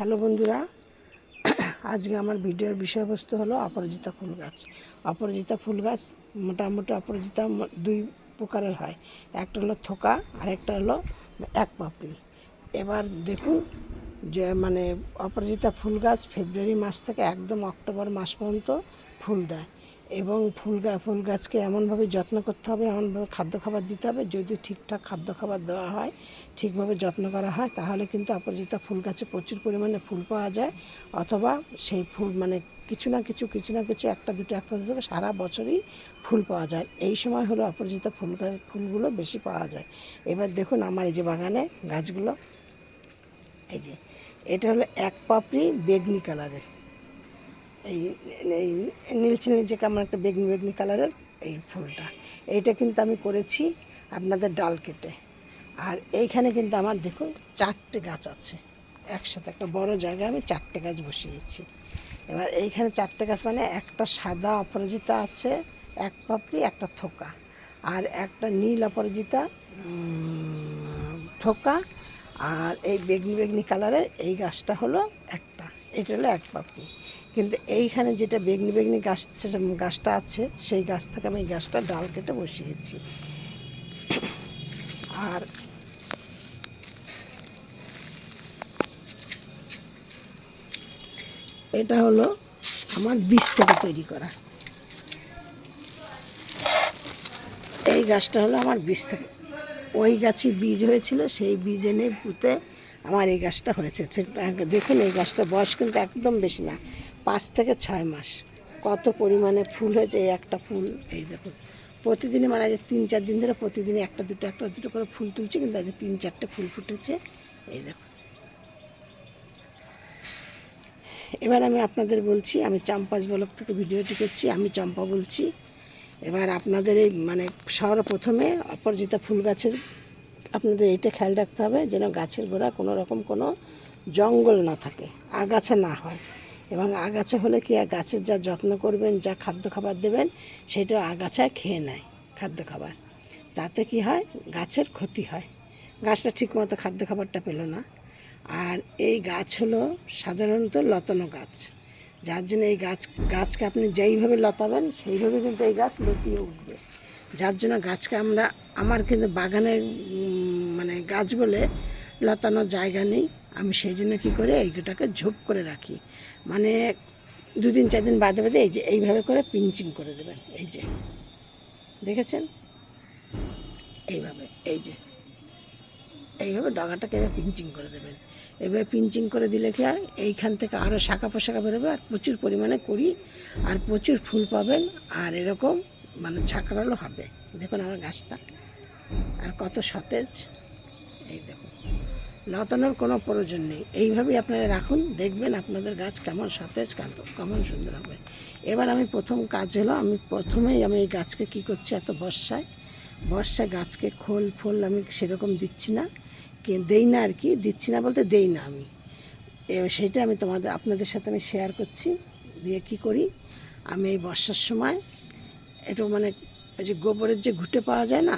Hello বন্ধুরা, আজকে আমার ভিডিওর বিষয়বস্তু হলো অপরাজিতা ফুল গাছ। অপরাজিতা ফুল গাছ মোটামুটি অপরাজিতা দুই প্রকারের হয়। একটা হলো থোকা, আর একটা হলো এক পাপড়ি। এবার দেখুন যে মানে অপরাজিতা ফুল গাছ ফেব্রুয়ারি মাস থেকে একদম অক্টোবর মাস পর্যন্ত ফুল দেয়। এবং ফুল গা, ফুল গাছকে এমনভাবে যত্ন করতে হবে, এমনভাবে খাদ্য খাবার দিতে হবে, যদি ঠিকঠাক খাদ্য খাবার দেওয়া হয় ঠিকভাবে যত্ন করা হয়, তাহলে কিন্তু অপরাজিতা ফুল গাছে প্রচুর পরিমাণে ফুল পাওয়া যায়। অথবা সেই ফুল মানে কিছু না কিছু কিছু না কিছু একটা, দুটো একটা, দুটো সারা বছরই ফুল পাওয়া যায়। এই সময় হলো অপরাজিতা ফুল গাছ, ফুলগুলো বেশি পাওয়া যায়। এবার দেখুন আমার এই যে বাগানে গাছগুলো, এই যে, এটা হলো এক পাপড়ি বেগনি কালারের। এই এই নীলচে নীলচে কেমন একটা বেগনি বেগনি কালারের এই ফুলটা। এইটা কিন্তু আমি করেছি আপনাদের ডাল কেটে। আর এইখানে কিন্তু আমার দেখুন চারটে গাছ আছে। একসাথে একটা বড় জায়গায় আমি চারটে গাছ বসিয়েছি। এবার এইখানে চারটে গাছ মানে একটা সাদা অপরাজিতা আছে, এক পাপড়ি, একটা থোকা। আর একটা নীল অপরাজিতা থোকা। আর এই বেগনি বেগনি কালারের এই গাছটা হলো একটা। এটা হলো এক পাপড়ি। কিন্তু এইখানে যেটা বেগনি বেগনি গাছ, গাছটা আছে, সেই গাছ থেকে আমি এই গাছটা ডাল কেটে বসিয়েছি। আর এটা হলো আমার বীজ থেকে তৈরি করা। এই গাছটা হলো আমার বীজ থেকে। ওই গাছে বীজ হয়েছিল, সেই বীজ এনে পুঁতে আমার এই গাছটা হয়েছে। দেখুন, এই গাছটা বয়স কিন্তু একদম বেশি না, পাঁচ থেকে ছয় মাস। কত পরিমাণে ফুল হয়েছে, এই একটা ফুল, এই দেখুন। প্রতিদিনই মানে আজ তিন, চার দিন ধরে প্রতিদিনই একটা দুটো একটা দুটো করে ফুল তুলছে, কিন্তু আজ তিন, চারটে ফুল ফুটেছে, এই দেখুন। এবার আমি আপনাদের বলছি, আমি চাম্পাস ব্লক থেকে ভিডিওটি করছি, আমি চম্পা বলছি। এবার আপনাদের এই মানে সর্বপ্রথমে অপরাজিতা ফুল গাছের, আপনাদের এইটা খেয়াল রাখতে হবে যেন গাছের গোড়া কোনো রকম কোনো জঙ্গল না থাকে, আগাছা না হয়। এবং আগাছা হলে কি গাছের যা যত্ন করবেন, যা খাদ্য খাবার দেবেন, সেটা আগাছা খেয়ে নেয় খাদ্য খাবার। তাতে কি হয়? গাছের ক্ষতি হয়। গাছটা ঠিকমতো খাদ্য খাবারটা পেল না। আর এই গাছ হলো সাধারণত লতানো গাছ। যার জন্য এই গাছ, গাছকে আপনি যেইভাবে লতাবেন, সেইভাবে কিন্তু এই গাছ লতিয়ে উঠবে। যার জন্য গাছকে আমরা, আমার কিন্তু বাগানে মানে গাছ বলে লতানোর জায়গা নেই। আমি সেই জন্য কী করে এইটাকে ঝোপ করে রাখি। মানে দুদিন চার দিন বাদে বাদে এই যে এইভাবে করে পিঞ্চিং করে দেবেন, এই যে। দেখেছেন? এইভাবে, এই যে। এইভাবে ডগাটাকে এবার পিঞ্চিং করে দেবেন। এবার পিঞ্চিং করে দিলে কি হয়? এইখান থেকে আরও শাখা পোশাখা বেরোবে আর প্রচুর পরিমাণে করি আর প্রচুর ফুল পাবেন আর এরকম মানে ঝাঁকড়ালো হবে। দেখুন আমার গাছটা। আর কত সতেজ। এই দেখুন। লতানোর কোনো প্রয়োজন নেই। এইভাবেই আপনারা রাখুন, দেখবেন আপনাদের গাছ কেমন সতেজ, কেমন- কেমন সুন্দর হবে। এবার আমি প্রথম কাজ হলো, আমি প্রথমেই আমি এই গাছকে কী করছি? এত বর্ষায়। বর্ষায় গাছকে খোল, ফোল আমি সেরকম দিচ্ছি না। দেই না আর কি, দিচ্ছি না বলতে দেই না আমি। সেটা আমি তোমাদের, আপনাদের সাথে আমি শেয়ার করছি, দিয়ে কি করি, আমি এই বর্ষার সময় একটু মানে ওই যে গোবরের যে ঘুঁটে পাওয়া যায় না,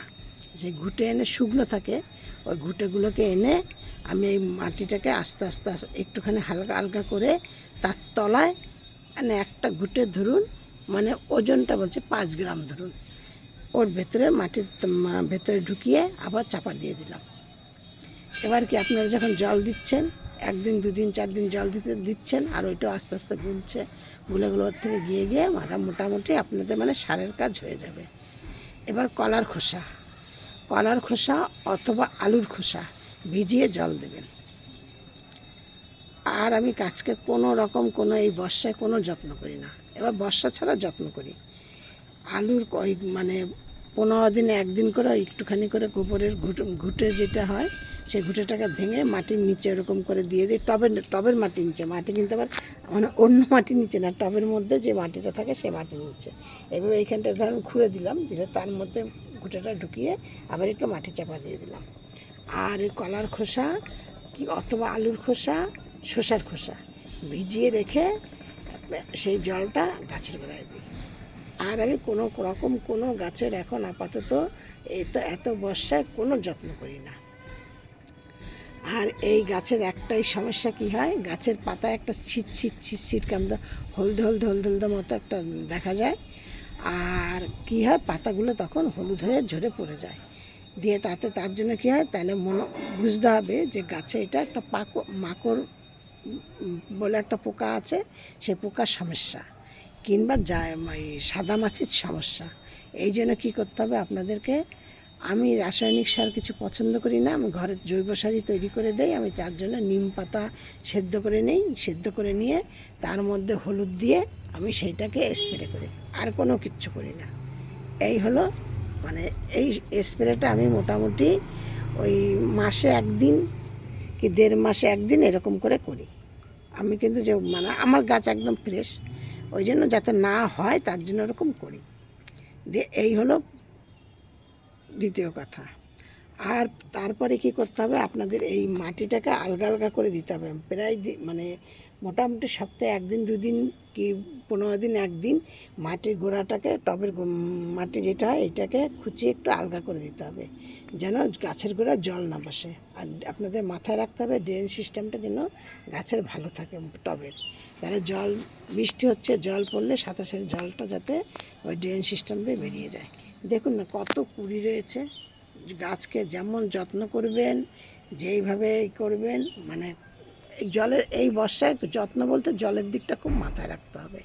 সেই ঘুঁটে এনে শুকনো থাকে, ওই ঘুঁটেগুলোকে এনে আমি এই মাটিটাকে আস্তে আস্তে একটুখানি হালকা হালকা করে তার তলায় মানে একটা ঘুঁটে ধরুন মানে ওজনটা বলছে পাঁচ গ্রাম ধরুন। ওর ভেতরে মাটির ভেতরে ঢুকিয়ে আবার চাপা দিয়ে দিলাম। এবার কি আপনারা যখন জল দিচ্ছেন, একদিন, দুদিন চার দিন জল দিতে দিচ্ছেন, আর ওইটা আস্তে আস্তে গুলছে গুলেগুলো ওর থেকে গিয়ে গিয়ে মাটা মোটামুটি আপনাদের মানে সারের কাজ হয়ে যাবে। এবার কলার খোসা। কলার খোসা অথবা আলুর খোসা ভিজিয়ে জল দেবেন। আর আমি গাছকে কোনো রকম কোনো এই বর্ষায় কোনো যত্ন করি না। এবার বর্ষা ছাড়া যত্ন করি। আলুর ওই মানে পনেরো দিনে একদিন করে একটুখানি করে গোবরের ঘুটে যেটা হয় সেই ঘুটেটাকে ভেঙে মাটির নিচে এরকম করে দিয়ে দিই। টবের টবের মাটির নিচে, মাটি কিন্তু আবার মানে অন্য মাটির নিচে না, টবের মধ্যে যে মাটিটা থাকে সে মাটির নিচে। এভাবে এইখানটা ধরুন খুঁড়ে দিলাম, দিলে তার মধ্যে ঘুটেটা ঢুকিয়ে আবার একটু মাটি চাপা দিয়ে দিলাম। আর ওই কলার খোসা কি, অথবা আলুর খোসা, শসার খোসা ভিজিয়ে রেখে সেই জলটা গাছের গোড়ায় দিই। আর আমি কোনো রকম কোনো গাছের এখন আপাতত এই তো এত বর্ষায় কোনো যত্ন করি না। আর এই গাছের একটাই সমস্যা কি হয়? গাছের পাতায় একটা ছিট ছিট ছিট ছিট কামদা হলদে হলদে হলদে হলদে মতো একটা দেখা যায়। আর কি হয়? পাতাগুলো তখন হলুদ হয়ে ঝরে পড়ে যায়। দিয়ে তাতে তার জন্য কী হয়? তাহলে মনে, বুঝতে হবে যে গাছে এটা একটা পাকো, মাকড় বলে একটা পোকা আছে, সে পোকার সমস্যা। কিংবা যা ওই সাদা মাছির সমস্যা। এই জন্য কী করতে হবে আপনাদেরকে আমি রাসায়নিক সার কিছু পছন্দ করি না, আমি ঘরের জৈব সারই তৈরি করে দেই, আমি তার জন্য নিম পাতা সেদ্ধ করে নেই, সেদ্ধ করে নিয়ে তার মধ্যে হলুদ দিয়ে আমি সেইটাকে স্প্রে করি, আর কোনো কিচ্ছু করি না। এই হলো মানে এই স্প্রেটা আমি মোটামুটি ওই মাসে একদিন কি দেড় মাসে একদিন এরকম করে করি। আমি কিন্তু যে মানে আমার গাছ একদম ফ্রেশ ওই জন্য যাতে না হয় তার জন্য ওরকম করি। দিয়ে এই হলো দ্বিতীয় কথা। আর তারপরে কি করতে হবে? আপনাদের এই মাটিটাকে আলগা আলগা করে দিতে হবে। প্রায় মানে মোটামুটি সপ্তাহে একদিন, দুদিন কি পনেরো দিন, একদিন মাটির গোড়াটাকে, টবের মাটি যেটা হয়, এটাকে খুঁচিয়ে একটু আলগা করে দিতে হবে। যেন গাছের গোড়া জল না বসে। আর আপনাদের মাথায় রাখতে হবে, ড্রেন সিস্টেমটা যেন গাছের ভালো থাকে টবের। তাহলে জল, বৃষ্টি হচ্ছে, জল পড়লে সাথে সাথে জলটা যাতে ওই ড্রেন সিস্টেম দিয়ে বেরিয়ে যায়। দেখুন না, কত কুড়ি রয়েছে। গাছকে যেমন যত্ন করবেন, যেইভাবে করবেন মানে জলের এই বর্ষায় যত্ন বলতে জলের দিকটা খুব মাথায় রাখতে হবে।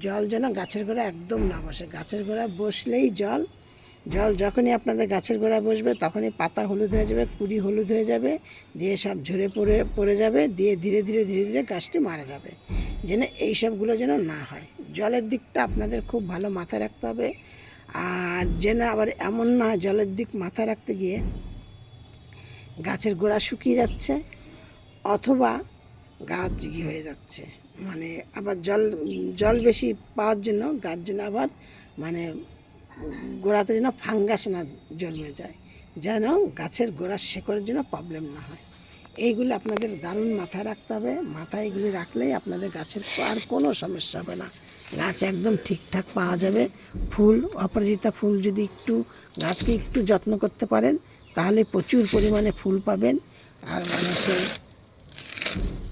জল যেন গাছের গোড়া একদম না বসে। গাছের গোড়ায় বসলেই জল। জল যখনই আপনাদের গাছের গোড়ায় বসবে, তখনই পাতা হলুদ হয়ে যাবে, কুড়ি হলুদ হয়ে যাবে, দিয়ে সব ঝরে পড়ে পড়ে যাবে, দিয়ে ধীরে ধীরে ধীরে ধীরে গাছটি মারা যাবে। যেন এইসবগুলো যেন না হয়। জলের দিকটা আপনাদের খুব ভালো মাথায় রাখতে হবে। আর যেন আবার এমন না জলের দিক মাথায় রাখতে গিয়ে গাছের গোড়া শুকিয়ে যাচ্ছে, অথবা গাছ ই হয়ে যাচ্ছে। মানে আবার জল জল বেশি পাওয়ার জন্য গাছ যেন আবার মানে গোড়াতে যেন ফাঙ্গাস না জন্মে যায়, যেন গাছের গোড়ার শেকড়ের জন্য প্রবলেম না হয়। এইগুলো আপনাদের দারুণ মাথায় রাখতে হবে। মাথায় এগুলি রাখলেই আপনাদের গাছের আর কোনো সমস্যা হবে না। গাছ একদম ঠিকঠাক পাওয়া যাবে। ফুল, অপরাজিতা ফুল যদি একটু গাছকে একটু যত্ন করতে পারেন, তাহলে প্রচুর পরিমাণে ফুল পাবেন। আর মানে সেই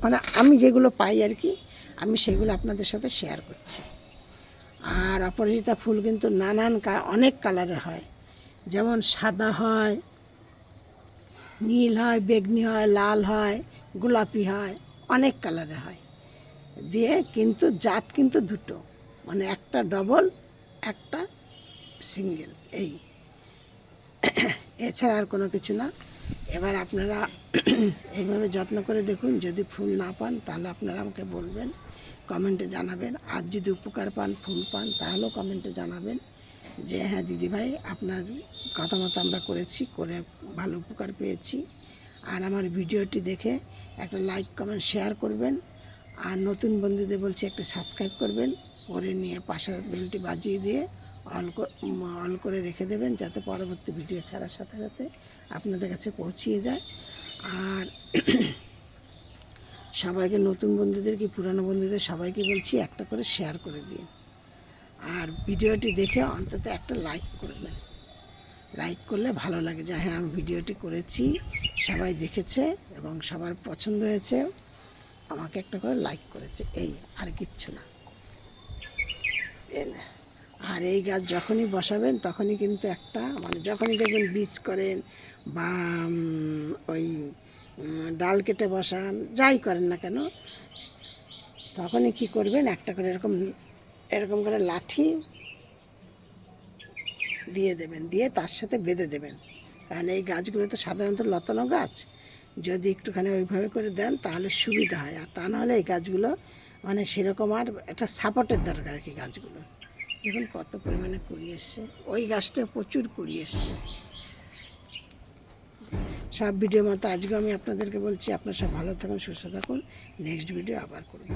মানে আমি যেগুলো পাই আর কি, আমি সেগুলো আপনাদের সাথে শেয়ার করছি। আর অপরাজিতা ফুল কিন্তু নানান অনেক কালারের হয়। যেমন সাদা হয়, নীল হয়, বেগনি হয়, লাল হয়, গোলাপি হয়, অনেক কালারের হয়। দিয়ে কিন্তু জাত কিন্তু দুটো। মানে একটা ডবল একটা সিঙ্গেল এই। এছাড়া আর কোনো কিছু না। এবার আপনারা এইভাবে যত্ন করে দেখুন, যদি ফুল না পান তাহলে আপনারা আমাকে বলবেন, কমেন্টে জানাবেন। আর যদি উপকার পান, ফুল পান, তাহলেও কমেন্টে জানাবেন যে হ্যাঁ দিদিভাই, আপনার কথা মতো আমরা করেছি, করে ভালো উপকার পেয়েছি। আর আমার ভিডিওটি দেখে একটা লাইক কমেন্ট শেয়ার করবেন। আর নতুন বন্ধুদের বলছি একটা সাবস্ক্রাইব করবেন করে নিয়ে পাশের বেলটি বাজিয়ে দিয়ে অল অল করে রেখে দেবেন যাতে পরবর্তী ভিডিও ছাড়ার সাথে সাথে আপনাদের কাছে পৌঁছিয়ে যায়। আর সবাইকে, নতুন বন্ধুদের কি পুরানো বন্ধুদের সবাইকে বলছি একটা করে শেয়ার করে দিন। আর ভিডিওটি দেখে অন্তত একটা লাইক করবেন। লাইক করলে ভালো লাগে যে হ্যাঁ আমি ভিডিওটি করেছি, সবাই দেখেছে এবং সবার পছন্দ হয়েছে। আমাকে একটা করে লাইক করেছে। এই, আর কিচ্ছু না। আর এই গাছ যখনই বসাবেন, তখনই কিন্তু একটা মানে যখনই দেখবেন বীজ করেন বা ওই ডাল কেটে বসান, যাই করেন না কেন, তখনই কি করবেন, একটা করে এরকম এরকম করে লাঠি দিয়ে দেবেন, দিয়ে তার সাথে বেঁধে দেবেন। কারণ এই গাছগুলো তো সাধারণত লতানো গাছ। যদি একটুখানি ওইভাবে করে দেন, তাহলে সুবিধা হয়। আর তা নাহলে এই গাছগুলো মানে সেরকম আর একটা সাপোর্টের দরকার আর কি গাছগুলো। দেখুন কত পরিমাণে কুড়ি এসছে। ওই গাছটা প্রচুর কুড়ি এসছে। সব ভিডিও মতো আজকে আমি আপনাদেরকে বলছি, আপনারা সব ভালো থাকুন, সুস্থ থাকুন। নেক্সট ভিডিও আবার করব।